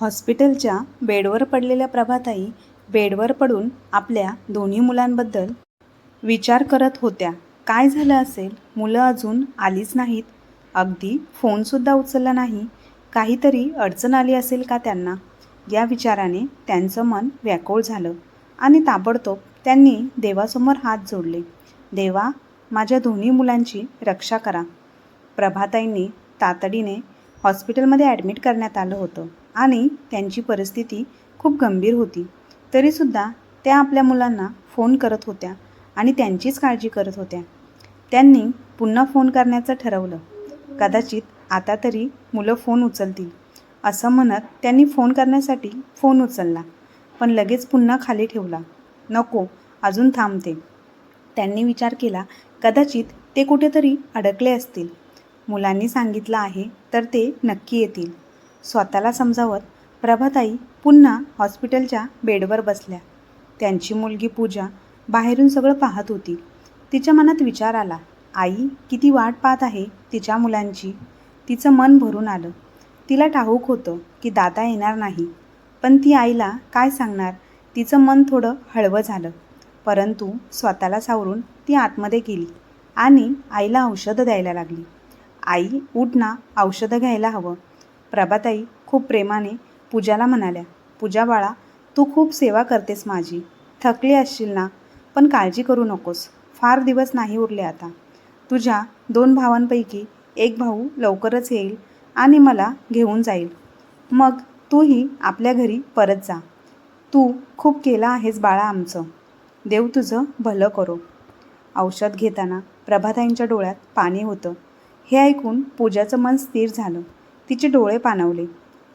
हॉस्पिटलच्या बेडवर पडलेल्या प्रभाताई बेडवर पडून आपल्या दोन्ही मुलांबद्दल विचार करत होत्या. काय झालं असेल? मुलं अजून आलीच नाहीत. अगदी फोनसुद्धा उचलला नाही. काहीतरी अडचण आली असेल का त्यांना? या विचाराने त्यांचं मन व्याकुळ झालं आणि ताबडतोब त्यांनी देवासमोर हात जोडले. देवा माझ्या दोन्ही मुलांची रक्षा करा. प्रभाताईंनी तातडीने हॉस्पिटलमध्ये ॲडमिट करण्यात आलं होतं. आणि त्यांची परिस्थिती खूप गंभीर होती. तरीसुद्धा त्या आपल्या मुलांना फोन करत होत्या आणि त्यांचीच काळजी करत होत्या. त्यांनी पुन्हा फोन करण्याचं ठरवलं. कदाचित आता तरी मुलं फोन उचलतील. असं म्हणत त्यांनी फोन करण्यासाठी फोन उचलला पण लगेच पुन्हा खाली ठेवला. नको अजून थांबते. त्यांनी विचार केला कदाचित ते कुठेतरी अडकले असतील. मुलांनी सांगितलं आहे तर ते नक्की येतील. स्वतःला समजावत प्रभाताई पुन्हा हॉस्पिटलच्या बेडवर बसल्या. त्यांची मुलगी पूजा बाहेरून सगळं पाहत होती. तिच्या मनात विचार आला आई किती वाट पाहत आहे तिच्या मुलांची. तिचं मन भरून आलं. तिला ठाऊक होतं की दादा येणार नाही. पण ती आईला काय सांगणार? तिचं मन थोडं हळवं झालं. परंतु स्वतःला सावरून ती आतमध्ये गेली आणि आईला औषधं द्यायला लागली. आई उठ ना औषधं घ्यायला हवं. प्रभाताई खूप प्रेमाने पूजाला म्हणाल्या पूजा बाळा तू खूप सेवा करतेस माझी. थकली असशील ना पण काळजी करू नकोस. फार दिवस नाही उरले आता. तुझ्या दोन भावांपैकी एक भाऊ लवकरच येईल आणि मला घेऊन जाईल. मग तूही आपल्या घरी परत जा. तू खूप केला आहेस बाळा आमचं. देव तुझं भलं करो. औषध घेताना प्रभाताईंच्या डोळ्यात पाणी होतं. हे ऐकून पूजाचं मन स्थिर झालं. तिचे डोळे पाणवले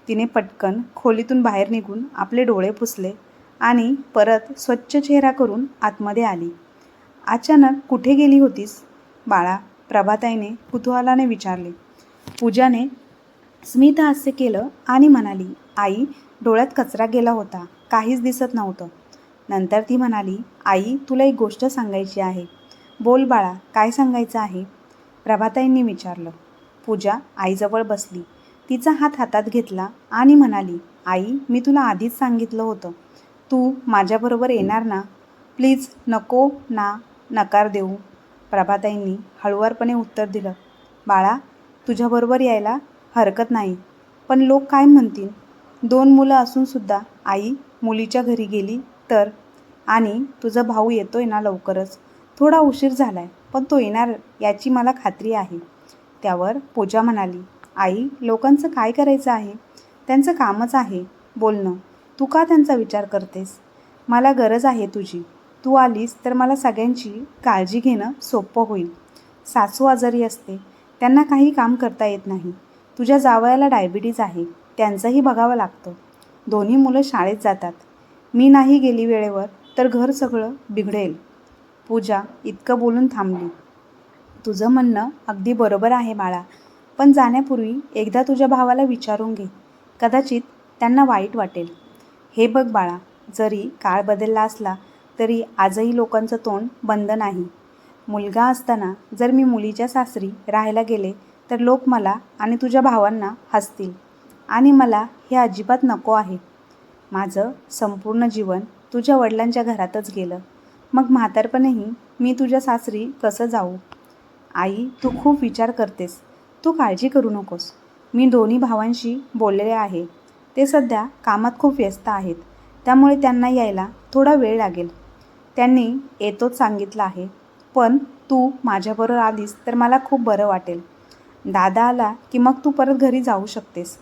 तिने पटकन खोलीतून बाहेर निघून आपले डोळे पुसले आणि परत स्वच्छ चेहरा करून आतमध्ये आली. अचानक कुठे गेली होतीस? बाळा प्रभाताईने कुतूहलाने विचारले. पूजाने स्मित हास्य केलं आणि म्हणाली आई डोळ्यात कचरा गेला होता. काहीच दिसत नव्हतं. नंतर ती म्हणाली आई तुला एक गोष्ट सांगायची आहे. बोल बाळा काय सांगायचं आहे? प्रभाताईंनी विचारलं. पूजा आईजवळ बसली. तिचा हात हातात घेतला आणि म्हणाली आई मी तुला आधीच सांगितलं होतं. तू माझ्याबरोबर येणार ना? प्लीज नको ना नकार देऊ. प्रभाताईंनी हळुवारपणे उत्तर दिलं बाळा तुझ्याबरोबर यायला हरकत नाही. पण लोक काय म्हणतील? दोन मुलं असूनसुद्धा आई मुलीच्या घरी गेली तर? आणि तुझा भाऊ येतोय ना लवकरच? थोडा उशीर झाला आहे पण तो येणार याची मला खात्री आहे. त्यावर पूजा म्हणाली आई लोकांचं काय करायचं आहे? त्यांचं कामच आहे. बोलणं तू का त्यांचा विचार करतेस? मला गरज आहे तुझी. तू आलीस तर मला सगळ्यांची काळजी घेणं सोपं होईल. सासू आजारी असते. त्यांना काही काम करता येत नाही. तुझ्या जावयाला डायबिटीज आहे. त्यांचंही बघावं लागतं. दोन्ही मुलं शाळेत जातात. मी नाही गेली वेळेवर तर घर सगळं बिघडेल. पूजा इतकं बोलून थांबली. तुझं म्हणणं अगदी बरोबर आहे बाळा. पण जाण्यापूर्वी एकदा तुझ्या भावाला विचारून घे. कदाचित त्यांना वाईट वाटेल. हे बघ बाळा जरी काळ बदलला असला तरी आजही लोकांचं तोंड बंद नाही. मुलगा असताना जर मी मुलीच्या सासरी राहायला गेले तर लोक मला आणि तुझ्या भावांना हसतील. आणि मला हे अजिबात नको आहे. माझं संपूर्ण जीवन तुझ्या वडिलांच्या घरातच गेलं. मग म्हातारपणेही मी तुझ्या सासरी कसं जाऊ? आई तू खूप विचार करतेस. तू काळजी करू नकोस. मी दोन्ही भावांशी बोललेले आहे. ते सध्या कामात खूप व्यस्त आहेत. त्यामुळे त्यांना यायला थोडा वेळ लागेल. त्यांनी येतोच सांगितलं आहे. पण तू माझ्याबरोबर आलीस तर मला खूप बरं वाटेल. दादा आला की मग तू परत घरी जाऊ शकतेस.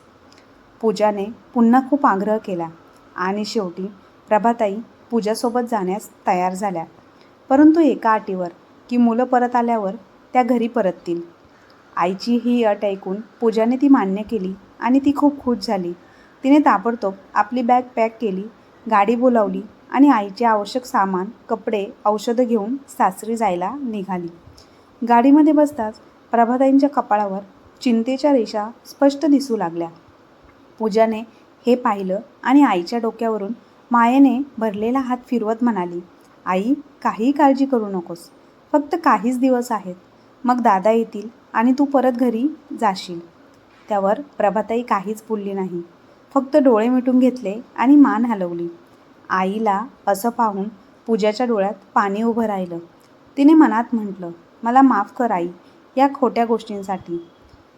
पूजाने पुन्हा खूप आग्रह केला. आणि शेवटी प्रभाताई पूजासोबत जाण्यास तयार झाल्या. परंतु एका अटीवर की मुलं परत आल्यावर त्या घरी परततील. आईची ही अट ऐकून पूजाने ती मान्य केली आणि ती खूप खुश झाली. तिने ताबडतोब आपली बॅग पॅक केली गाडी बोलावली आणि आईचे आवश्यक सामान कपडे औषधं घेऊन सासरी जायला निघाली. गाडीमध्ये बसताच प्रभाताईंच्या कपाळावर चिंतेच्या रेषा स्पष्ट दिसू लागल्या. पूजाने हे पाहिलं आणि आईच्या डोक्यावरून मायेने भरलेला हात फिरवत म्हणाली आई काही काळजी करू नकोस. फक्त काहीच दिवस आहेत. मग दादा येतील आणि तू परत घरी जाशील. त्यावर प्रभाताई काहीच बोलली नाही. फक्त डोळे मिटून घेतले आणि मान हलवली. आईला असं पाहून पूजाच्या डोळ्यात पाणी उभं राहिलं. तिने मनात म्हटलं मला माफ कर आई या खोट्या गोष्टींसाठी.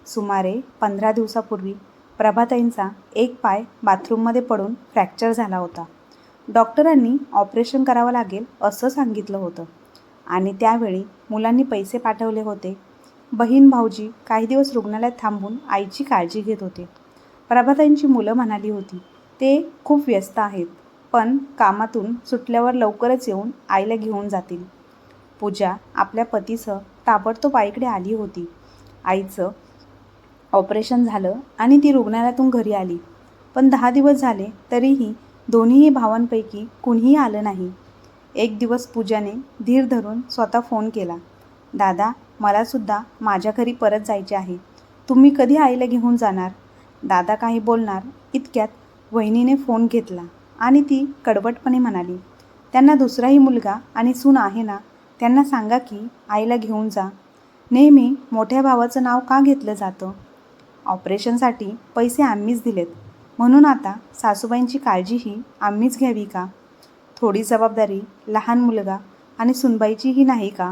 सुमारे पंधरा दिवसापूर्वी प्रभाताईंचा एक पाय बाथरूममध्ये पडून फ्रॅक्चर झाला होता. डॉक्टरांनी ऑपरेशन करावं लागेल असं सांगितलं होतं. आणि त्यावेळी मुलांनी पैसे पाठवले होते. बहीण भाऊजी काही दिवस रुग्णालयात थांबून आईची काळजी घेत होते. प्रभाताईंची मुलं म्हणाली होती ते खूप व्यस्त आहेत पण कामातून सुटल्यावर लवकरच येऊन आईला घेऊन जातील. पूजा आपल्या पतीसह ताबडतोब आईकडे आली होती. आईचं ऑपरेशन झालं आणि ती रुग्णालयातून घरी आली. पण दहा दिवस झाले तरीही दोन्हीही भावांपैकी कुणीही आलं नाही. एक दिवस पूजाने धीर धरून स्वतः फोन केला. दादा मलासुद्धा माझ्या घरी परत जायचे आहे. तुम्ही कधी आईला घेऊन जाणार? दादा काही बोलणार इतक्यात वहिनीने फोन घेतला आणि ती कडवटपणे म्हणाली त्यांना दुसराही मुलगा आणि सून आहे ना त्यांना सांगा की आईला घेऊन जा. नेहमी मोठ्या भावाचं नाव का घेतलं जातं? ऑपरेशनसाठी पैसे आम्हीच दिलेत. म्हणून आता सासूबाईंची काळजीही आम्हीच घ्यावी का? थोडी जबाबदारी लहान मुलगा आणि सुनबाईचीही नाही का?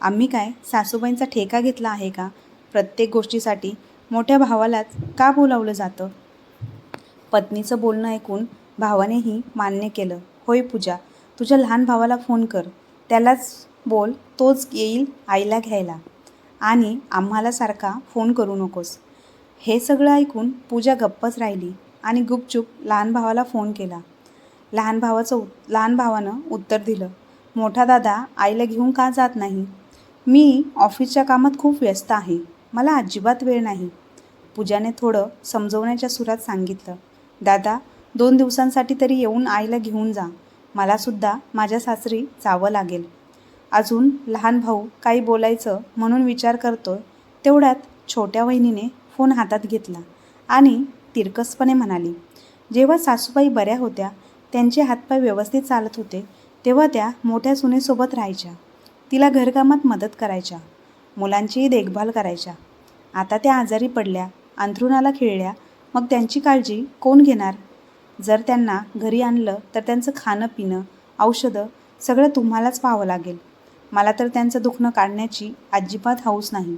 आम्ही काय सासूबाईंचा ठेका घेतला आहे का? प्रत्येक गोष्टीसाठी मोठ्या भावालाच का बोलावलं जातं? पत्नीचं बोलणं ऐकून भावानेही मान्य केलं. होय पूजा तुझ्या लहान भावाला फोन कर. त्यालाच बोल तोच येईल आईला घ्यायला. आणि आम्हाला सारखा फोन करू नकोस. हे सगळं ऐकून पूजा गप्पच राहिली आणि गुपचूप लहान भावाला फोन केला. लहान भावाचं उत लहान भावानं उत्तर दिलं. मोठा दादा आईला घेऊन का जात नाही? मी ऑफिसच्या कामात खूप व्यस्त आहे. मला अजिबात वेळ नाही. पूजाने थोडं समजवण्याच्या सुरात सांगितलं. दादा दोन दिवसांसाठी तरी येऊन आईला घेऊन जा. मलासुद्धा माझ्या सासरी जावं लागेल. अजून लहान भाऊ काही बोलायचं म्हणून विचार करतोय. तेवढ्यात छोट्या वहिनीने फोन हातात घेतला आणि तिरकसपणे म्हणाली जेव्हा सासूबाई बऱ्या होत्या त्यांचे हातपाय व्यवस्थित चालत होते तेव्हा त्या मोठ्या सुनेसोबत राहायच्या. तिला घरकामात मदत करायच्या. मुलांचीही देखभाल करायच्या. आता त्या आजारी पडल्या अंथरुणाला खिळल्या. मग त्यांची काळजी कोण घेणार? जर त्यांना घरी आणलं तर त्यांचं खाणं पिणं औषधं सगळं तुम्हालाच पाहावं लागेल. मला तर त्यांचं दुखणं काढण्याची अजिबात हौस नाही.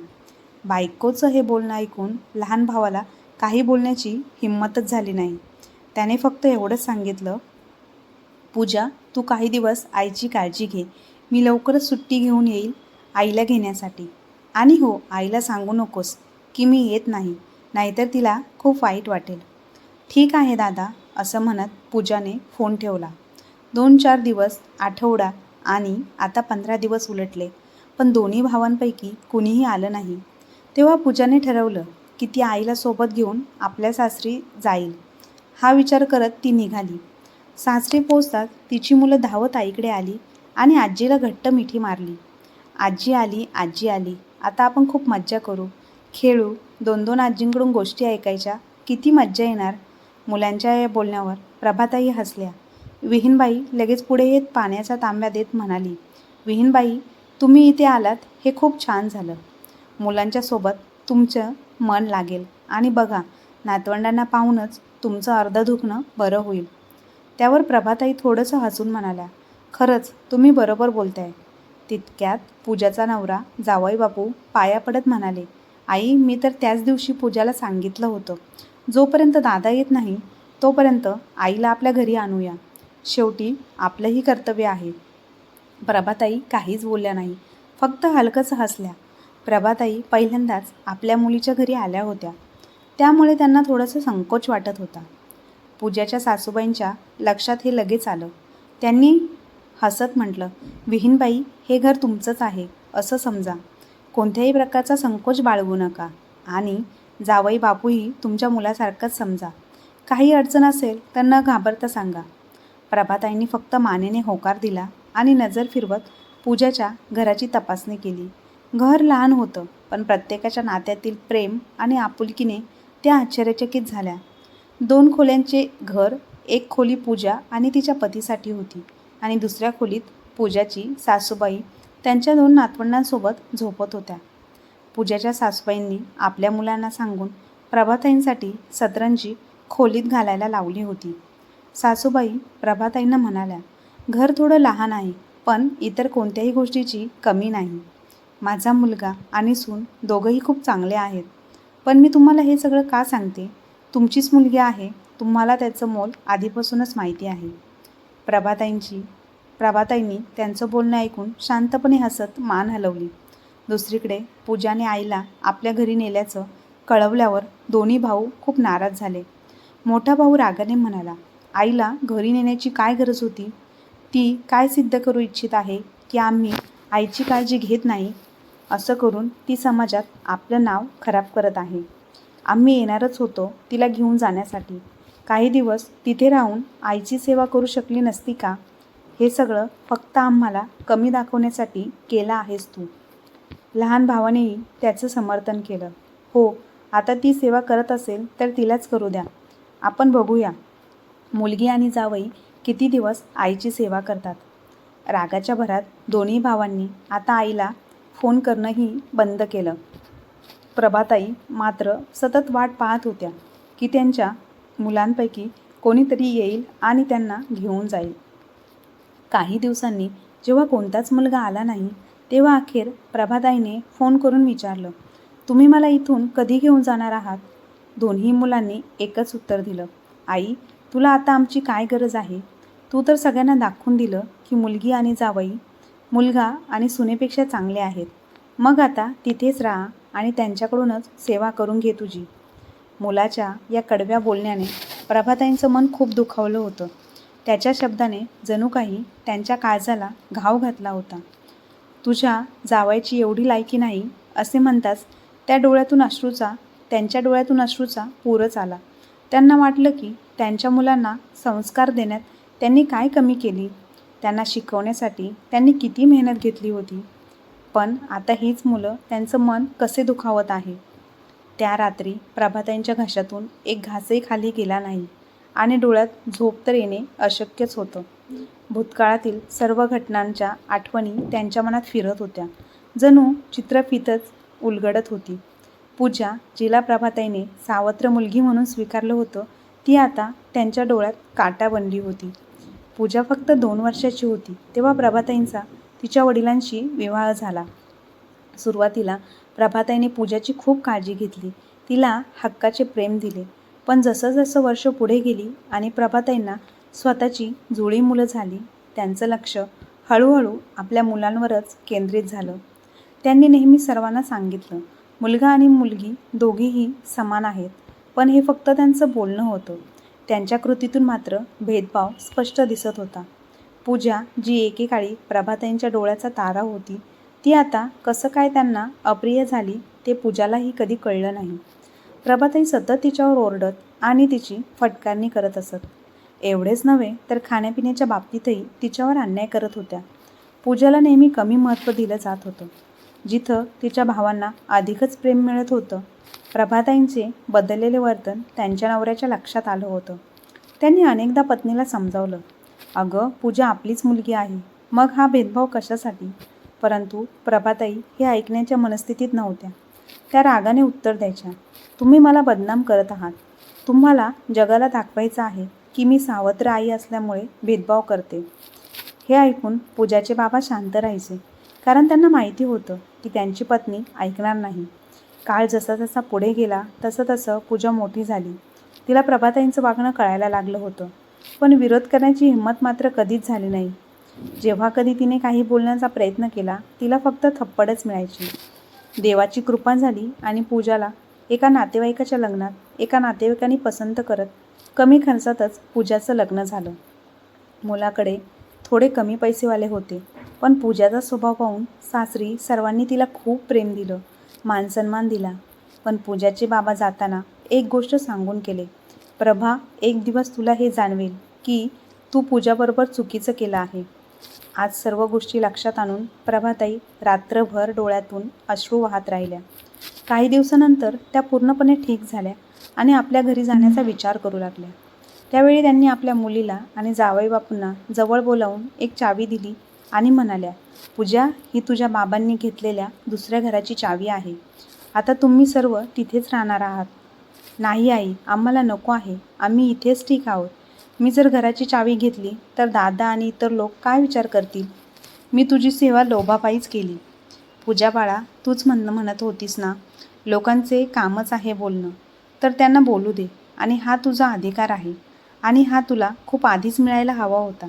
बायकोचं हे बोलणं ऐकून लहान भावाला काही बोलण्याची हिंमतच झाली नाही. त्याने फक्त एवढंच सांगितलं पूजा तू काही दिवस आईची काळजी घे. मी लवकरच सुट्टी घेऊन येईल आईला घेण्यासाठी. आणि हो आईला सांगू नकोस की मी येत नाही नाहीतर तिला खूप वाईट वाटेल. ठीक आहे दादा असं म्हणत पूजाने फोन ठेवला. दोन चार दिवस आठवडा आणि आता पंधरा दिवस उलटले पण दोन्ही भावांपैकी कुणीही आलं नाही. तेव्हा पूजाने ठरवलं की ती आईला सोबत घेऊन आपल्या सासरी जाईल. हा विचार करत ती निघाली. सासरी पोचताच तिची मुलं धावत आईकडे आली आणि आजीला घट्ट मिठी मारली. आजी आली आजी आली आता आपण खूप मज्जा करू. खेळू दोन दोन आजींकडून गोष्टी ऐकायच्या. किती मज्जा येणार? मुलांच्या या बोलण्यावर प्रभाताई हसल्या. विहीनबाई लगेच पुढे येत पाण्याचा तांब्या देत म्हणाली विहीनबाई तुम्ही इथे आलात हे खूप छान झालं. मुलांच्या सोबत तुमचं मन लागेल. आणि बघा नातवंडांना पाहूनच तुमचं अर्ध दुखणं बरं होईल. त्यावर प्रभाताई थोडंसं हसून म्हणाल्या खरंच तुम्ही बरोबर बोलताय. तितक्यात पूजाचा नवरा जावई बापू पाया पडत म्हणाले आई मी तर त्याच दिवशी पूजाला सांगितलं होतं. जोपर्यंत दादा येत नाही तोपर्यंत आईला आपल्या घरी आणूया. शेवटी आपलंही कर्तव्य आहे. प्रभाताई काहीच बोलल्या नाही फक्त हलकंच हसल्या. प्रभाताई पहिल्यांदाच आपल्या मुलीच्या घरी आल्या होत्या. त्यामुळे त्यांना थोडंसं संकोच वाटत होता. पूजाच्या सासूबाईंच्या लक्षात हे लगेच आलं. त्यांनी हसत म्हटलं विहीनबाई हे घर तुमचंच आहे असं समजा. कोणत्याही प्रकारचा संकोच बाळगू नका. आणि जावई बापूही तुमच्या मुलासारखंच समजा. काही अडचण असेल तर न घाबरता सांगा. प्रभाताईंनी फक्त मानेने होकार दिला आणि नजर फिरवत पूजाच्या घराची तपासणी केली. घर लहान होतं पण प्रत्येकाच्या नात्यातील प्रेम आणि आपुलकीने त्या आश्चर्यचकित झाल्या. दोन खोल्यांचे घर एक खोली पूजा आणि तिच्या पतीसाठी होती. आणि दुसऱ्या खोलीत पूजाची सासूबाई त्यांच्या दोन नातवंडांसोबत झोपत होत्या. पूजाच्या सासूबाईंनी आपल्या मुलांना सांगून प्रभाताईंसाठी सतरंजी खोलीत घालायला लावली होती. सासूबाई प्रभाताईंना म्हणाल्या घर थोडं लहान आहे पण इतर कोणत्याही गोष्टीची कमी नाही. माझा मुलगा आणि सून दोघंही खूप चांगले आहेत. पण मी तुम्हाला हे सगळं का सांगते? तुमचीच मुलगी आहे तुम्हाला त्याचं मोल आधीपासूनच माहिती आहे. प्रभाताईंची प्रभाताईंनी त्यांचं बोलणं ऐकून शांतपणे हसत मान हलवली. दुसरीकडे पूजाने आईला आपल्या घरी नेल्याचं कळवल्यावर दोन्ही भाऊ खूप नाराज झाले. मोठा भाऊ रागाने म्हणाला आईला घरी नेण्याची काय गरज होती? ती काय सिद्ध करू इच्छित आहे की आम्ही आईची काळजी घेत नाही? असं करून ती समाजात आपलं नाव खराब करत आहे. आम्ही येणारच होतो तिला घेऊन जाण्यासाठी. काही दिवस तिथे राहून आईची सेवा करू शकली नसती का? हे सगळं फक्त आम्हाला कमी दाखवण्यासाठी केलं आहेस तू. लहान भावानेही त्याचं समर्थन केलं. हो आता ती सेवा करत असेल तर तिलाच करू द्या. आपण बघूया. मुलगी आणि जावई किती दिवस आईची सेवा करतात? रागाच्या भरात दोन्ही भावांनी आता आईला फोन करणंही बंद केलं. प्रभाताई मात्र सतत वाट पाहत होत्या की त्यांच्या मुलांपैकी कोणीतरी येईल आणि त्यांना घेऊन जाईल. काही दिवसांनी जेव्हा कोणताच मुलगा आला नाही तेव्हा अखेर प्रभाताईने फोन करून विचारलं तुम्ही मला इथून कधी घेऊन जाणार आहात? दोन्ही मुलांनी एकच उत्तर दिलं आई तुला आता आमची काय गरज आहे? तू तर सगळ्यांना दाखवून दिलं की मुलगी आणि जावई मुलगा आणि सुनेपेक्षा चांगले आहेत. मग आता तिथेच राहा आणि त्यांच्याकडूनच सेवा करून घे तुझी. मुलाच्या या कडव्या बोलण्याने प्रभाताईंचं मन खूप दुखावलं होतं. त्याच्या शब्दाने जणू काही त्यांच्या काळजाला घाव घातला होता. तुझ्या जावायची एवढी लायकी नाही असे म्हणताच त्या डोळ्यातून अश्रूचा त्यांच्या डोळ्यातून अश्रूचा पूरच आला. त्यांना वाटलं की त्यांच्या मुलांना संस्कार देण्यात त्यांनी काय कमी केली? त्यांना शिकवण्यासाठी त्यांनी किती मेहनत घेतली होती? पण आता हीच मुलं त्यांचं मन कसे दुखावत आहे? त्या रात्री प्रभाताईंच्या घशातून एक घासही खाली गेला नाही आणि डोळ्यात झोप तर येणे अशक्यच होतं. भूतकाळातील सर्व घटनांच्या आठवणी त्यांच्या मनात फिरत होत्या. जणू चित्रफितच उलगडत होती. पूजा जिला प्रभाताईने सावत्र मुलगी म्हणून स्वीकारलं होतं ती आता त्यांच्या डोळ्यात काटा बनली होती. पूजा फक्त दोन वर्षाची होती तेव्हा प्रभाताईंचा तिच्या वडिलांशी विवाह झाला. सुरुवातीला प्रभाताईने पूजाची खूप काळजी घेतली. तिला हक्काचे प्रेम दिले. पण जसं जसं वर्ष पुढे गेली आणि प्रभाताईंना स्वतःची जुळी मुलं झाली त्यांचं लक्ष हळूहळू आपल्या मुलांवरच केंद्रित झालं. त्यांनी नेहमी सर्वांना सांगितलं मुलगा आणि मुलगी दोघीही समान आहेत पण हे फक्त त्यांचं बोलणं होतं. त्यांच्या कृतीतून मात्र भेदभाव स्पष्ट दिसत होता. पूजा जी एकेकाळी प्रभाताईंच्या डोळ्याचा तारा होती ती आता कसं काय त्यांना अप्रिय झाली ते पूजालाही कधी कळलं नाही. प्रभाताई सतत तिच्यावर ओरडत आणि तिची फटकारणी करत असत. एवढेच नव्हे तर खाण्यापिण्याच्या बाबतीतही तिच्यावर अन्याय करत होत्या. पूजाला नेहमी कमी महत्त्व दिलं जात होतं. जिथं तिच्या भावांना अधिकच प्रेम मिळत होतं प्रभाताईंचे बदललेले वर्तन त्यांच्या नवऱ्याच्या लक्षात आलं होतं. त्यांनी अनेकदा पत्नीला समजावलं. अगं पूजा आपलीच मुलगी आहे. मग हा भेदभाव कशासाठी? परंतु प्रभाताई हे ऐकण्याच्या मनस्थितीत नव्हत्या. त्या रागाने उत्तर द्यायच्या तुम्ही मला बदनाम करत आहात. तुम्हाला जगाला दाखवायचं आहे की मी सावत्र आई असल्यामुळे भेदभाव करते. हे ऐकून पूजाचे बाबा शांत राहायचे कारण त्यांना माहिती होतं की त्यांची पत्नी ऐकणार नाही. काळ जसा जसा पुढे गेला तसं तसं पूजा मोठी झाली. तिला प्रभाताईंचं वागणं कळायला लागलं होतं. पण विरोध करण्याची हिंमत मात्र कधीच झाली नाही. जेव्हा कधी तिने काही बोलण्याचा प्रयत्न केला तिला फक्त थप्पडच मिळायची. देवाची कृपा झाली आणि पूजाला एका नातेवाईकाच्या लग्नात एका नातेवाईकाने पसंत करत कमी खर्चातच पूजाचं लग्न झालं. मुलाकडे थोडे कमी पैसेवाले होते पण पूजाचा स्वभाव पाहून सासरी सर्वांनी तिला खूप प्रेम दिलं मानसन्मान दिला. पण पूजाचे बाबा जाताना एक गोष्ट सांगून केले प्रभा एक दिवस तुला हे जाणवेल की तू पूजाबरोबर चुकीचं केलं आहे. आज सर्व गोष्टी लक्षात आणून प्रभाताई रात्रभर डोळ्यातून अश्रू वाहत राहिल्या. काही दिवसानंतर त्या पूर्णपणे ठीक झाल्या आणि आपल्या घरी जाण्याचा विचार करू लागल्या. त्यावेळी त्यांनी आपल्या मुलीला आणि जावई बापूंना जवळ बोलावून एक चावी दिली आणि म्हणाल्या पूजा ही तुझ्या बाबांनी घेतलेल्या दुसऱ्या घराची चावी आहे. आता तुम्ही सर्व तिथेच राहणार आहात. नाही आई आम्हाला नको आहे. आम्ही इथेच ठीक आहोत. मी जर घराची चावी घेतली तर दादा आणि इतर लोक काय विचार करतील? मी तुझी सेवा लोभापायीच केली. पूजा बाळा तूच म्हणणं म्हणत होतीस ना? लोकांचे कामच आहे बोलणं. तर त्यांना बोलू दे. आणि हा तुझा अधिकार आहे. आणि हा तुला खूप आधीच मिळायला हवा होता.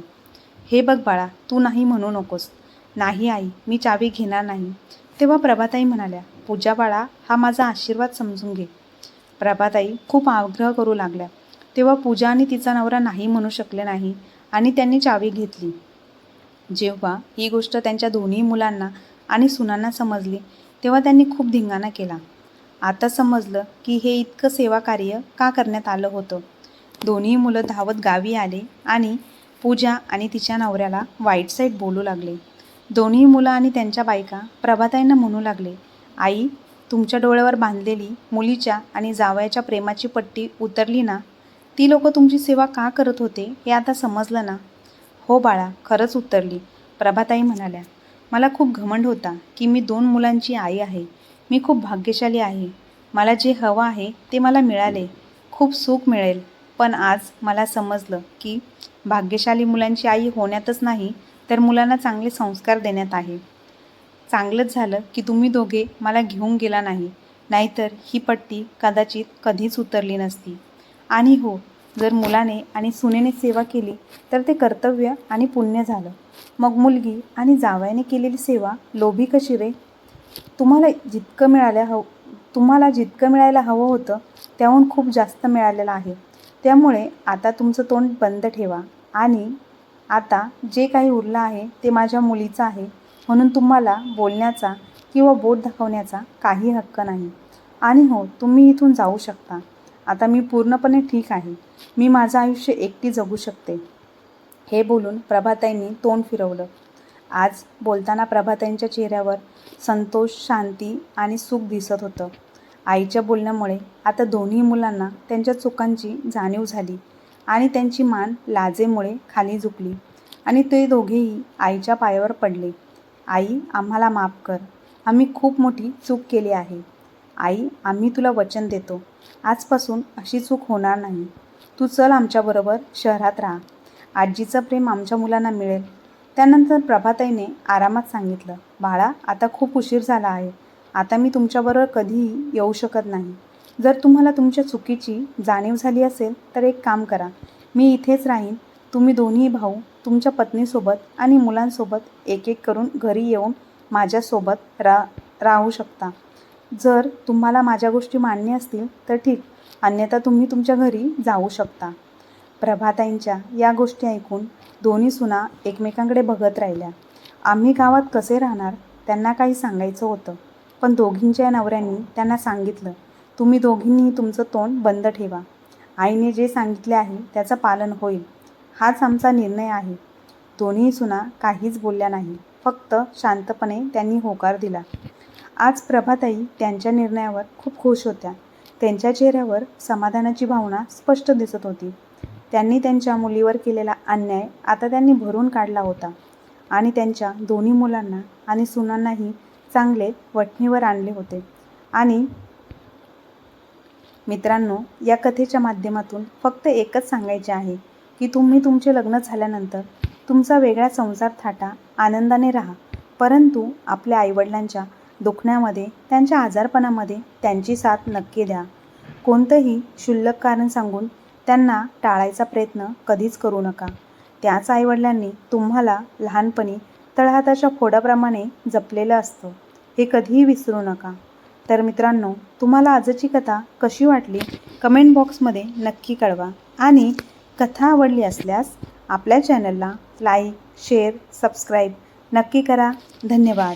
हे बघ बाळा तू नाही म्हणू नकोस. नाही आई मी चावी घेणार नाही. तेव्हा प्रभाताई म्हणाल्या पूजा बाळा हा माझा आशीर्वाद समजून घे. प्रभाताई खूप आग्रह करू लागल्या. तेव्हा पूजा आणि तिचा नवरा नाही म्हणू शकले नाही आणि त्यांनी चावी घेतली. जेव्हा ही गोष्ट त्यांच्या दोन्ही मुलांना आणि सुनांना समजली तेव्हा त्यांनी खूप धिंगाणा केला. आता समजलं की हे इतकं सेवाकार्य का करण्यात आलं होतं? दोन्ही मुलं धावत गावी आले आणि पूजा आणि तिच्या नवऱ्याला वाईट साईड बोलू लागले. दोन्ही मुलं आणि त्यांच्या बायका प्रभाताईंना म्हणू लागले आई तुमच्या डोळ्यावर बांधलेली मुलीच्या आणि जावयाच्या प्रेमाची पट्टी उतरली ना ती लोक तुमची सेवा का करत होते हे आता समजलं ना? हो बाळा खरंच उतरली. प्रभाताई म्हणाल्या मला खूप घमंड होता की मी दोन मुलांची आई आहे. मी खूप भाग्यशाली आहे. मला जे हवं आहे ते मला मिळाले. खूप सुख मिळेल. पण आज मला समजलं की भाग्यशाली मुलांची आई होण्यातच नाही तर मुलांना चांगले संस्कार देण्यात आहे. चांगलंच झालं की तुम्ही दोघे मला घेऊन गेला नाही. नाहीतर ही पट्टी कदाचित कधीच उतरली नसती. आणि हो जर मुलाने आणि सुनेने सेवा केली तर ते कर्तव्य आणि पुण्य झालं. मग मुलगी आणि जावयाने केलेली सेवा लोभी कशी रे? तुम्हाला जितकं मिळाल्या हव तुम्हाला जितकं मिळायला हवं होतं त्याहून खूप जास्त मिळालेलं आहे. त्यामुळे आता तुमचं तोंड बंद ठेवा. आणि आता जे काही उरलं आहे ते माझ्या मुलीचं आहे. म्हणून तुम्हाला बोलण्याचा किंवा बोट दाखवण्याचा काही हक्क नाही. आणि हो तुम्ही इथून जाऊ शकता. आता मी पूर्णपणे ठीक आहे. मी माझं आयुष्य एकटी जगू शकते. हे बोलून प्रभाताईंनी तोंड फिरवलं. आज बोलताना प्रभाताईंच्या चेहऱ्यावर संतोष शांती आणि सुख दिसत होतं. आईच्या बोलण्यामुळे आता दोन्ही मुलांना त्यांच्या चुकांची जाणीव झाली आणि त्यांची मान लाजेमुळे खाली झुकली आणि ते दोघेही आईच्या पायावर पडले. आई आम्हाला माफ कर. आम्ही खूप मोठी चूक केली आहे. आई आम्ही तुला वचन देतो. आजपासून अशी चूक होणार नाही. तू चल आमच्याबरोबर शहरात राहा. आजीचं प्रेम आमच्या मुलांना मिळेल. त्यानंतर प्रभाताईने आरामात सांगितलं बाळा आता खूप उशीर झाला आहे. आता मी तुमच्याबरोबर कधीही येऊ शकत नाही. जर तुम्हाला तुमच्या चुकीची जाणीव झाली असेल तर एक काम करा. मी इथेच राहीन. तुम्ही दोन्ही भाऊ तुमच्या पत्नीसोबत आणि मुलांसोबत एक एक करून घरी येऊन माझ्यासोबत रा राहू शकता. जर तुम्हाला माझ्या गोष्टी मान्य असतील तर ठीक. अन्यथा तुम्ही तुमच्या घरी जाऊ शकता. प्रभाताईंच्या या गोष्टी ऐकून दोन्ही सुना एकमेकांकडे बघत राहिल्या. आम्ही गावात कसे राहणार त्यांना काही सांगायचं होतं. पण दोघींच्या नवऱ्यांनी त्यांना सांगितलं तुम्ही दोघींनी तुमचं तोंड बंद ठेवा. आईने जे सांगितले आहे त्याचं पालन होईल. हाच आमचा निर्णय आहे. दोन्ही सुना काहीच बोलल्या नाही. फक्त शांतपणे त्यांनी होकार दिला. आज प्रभाताई त्यांच्या निर्णयावर खूप खुश होत्या. त्यांच्या चेहऱ्यावर समाधानाची भावना स्पष्ट दिसत होती. त्यांनी त्यांच्या मुलीवर केलेला अन्याय आता त्यांनी भरून काढला होता. आणि त्यांच्या दोन्ही मुलांना आणि सुनांनाही चांगले वठणीवर आणले होते. आणि मित्रांनो या कथेच्या माध्यमातून फक्त एकच सांगायचे आहे. की तुम्ही तुमचे लग्न झाल्यानंतर तुमचा वेगळा संसार थाटा आनंदाने राहा. परंतु आपल्या आईवडिलांच्या दुखण्यामध्ये त्यांच्या आजारपणामध्ये त्यांची साथ नक्की द्या. कोणतंही क्षुल्लक कारण सांगून त्यांना टाळायचा प्रयत्न कधीच करू नका. त्याच आईवडिलांनी तुम्हाला लहानपणी तळहाताच्या फोडाप्रमाणे जपलेलं असतं. हे कधीही विसरू नका. तर मित्रांनो तुम्हाला आजची कथा कशी वाटली? कमेंट बॉक्समध्ये नक्की कळवा. आणि कथा आवडली असल्यास आपल्या चॅनलला लाईक शेअर सबस्क्राईब नक्की करा. धन्यवाद.